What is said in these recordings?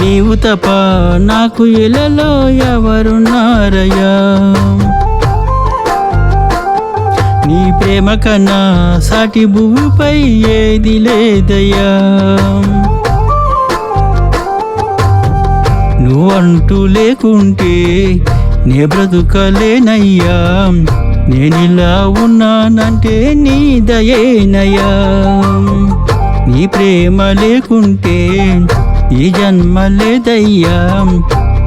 నీవు తప నాకు ఇలలో ఎవరున్నారయ్యా? నీ ప్రేమ కన్నా సాటి భూమిపై ఏది లేదయ్యా? నువ్వంటూ లేకుంటే నే బ్రతుకలేనయ్యా. నేనిలా ఉన్నానంటే నీ దయేనయ్యా నీ ప్రేమ లేకుంటే ఈ జన్మలే దయ్యాం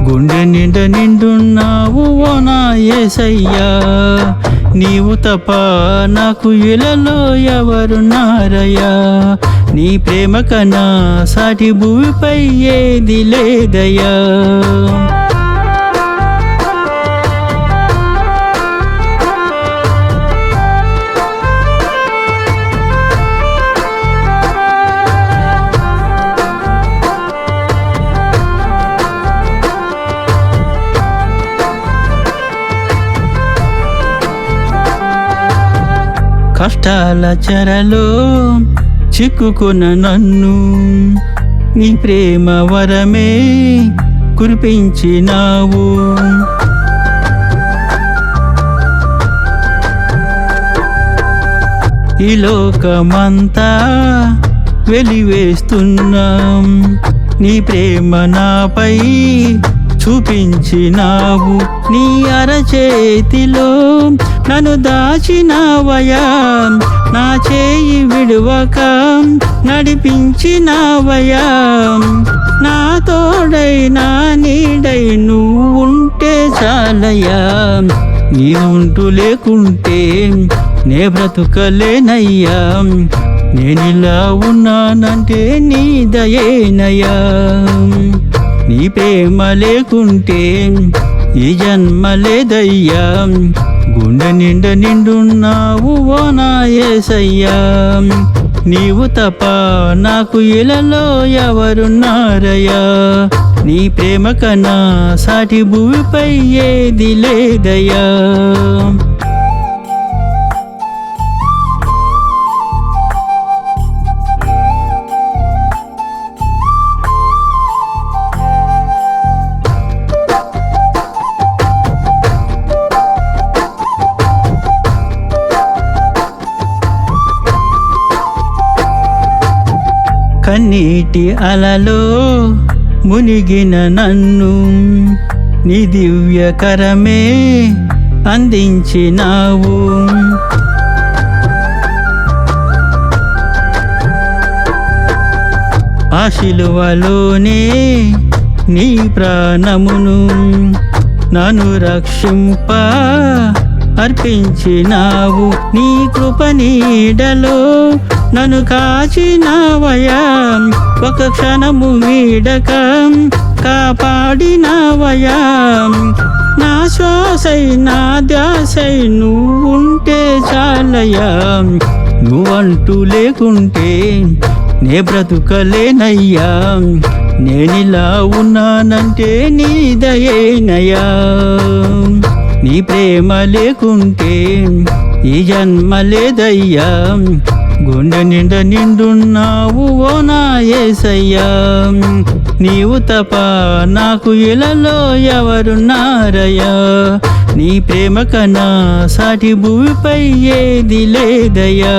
గుండె నిండ నిండున్నావు ఓ నా ఏసయ్యా. నీవు తప్ప నాకు ఇలలో ఎవరున్నారయ్యా. నీ ప్రేమ కన్నా సాటి భూమిపై ఏది లేదయ్యా. కష్టాల చెరలో చిక్కుకున్న నన్ను నీ ప్రేమ వరమే కురిపించినావు. ఈ లోకమంతా వెలివేస్తున్నాం. నీ ప్రేమ నాపై చూపించినావు నీ అరచేతిలో. నన్ను దాచినావయా నా చేయి విడువక నడిపించినావయా నా తోడై నా నీడై నువ్వు ఉంటే చాలయ్యా. నీ లేకుంటే నే బ్రతుకలేనయ్యా. నేనిలా ఉన్నానంటే నీ దయేనయ్యా నీ ప్రేమ లేకుంటే ఈ జన్మ లేదయ్యా. గుండె నిండ నిండున్నావు ఓ నా ఏసయ్యా నీవు తప్ప నాకు ఇలలో ఎవరున్నారయ్యా. నీ ప్రేమ కన్నా సాటి భూమిపై ఏది లేదయ్యా. కన్నీటి అలలో మునిగిన నన్ను నీ దివ్యకరమే అందించినావు. ఆ శిలువలోనే నీ ప్రాణమును నన్ను రక్షింప అర్పించినావు నీ కృప నీడలో. నన్ను కాచినావయా ఒక క్షణము వీడక కాపాడినావయా నా శ్వాసై నా ధ్యాసై నువ్వుంటే చాలయా నువ్వంటూ లేకుంటే నే బ్రతుకలేనయ్యా. నేనిలా ఉన్నానంటే నీ దయేనయ్యా నీ ప్రేమ లేకుంటే ఈ జన్మ లేదయ్యా. గుండె నిండ నిండున్నావు ఓ నా ఏసయ్యా. నీవు తప నాకు ఇలలో ఎవరున్నారయ్యా. నీ ప్రేమ కన్నా సాటి భూమిపై ఏది లేదయ్యా.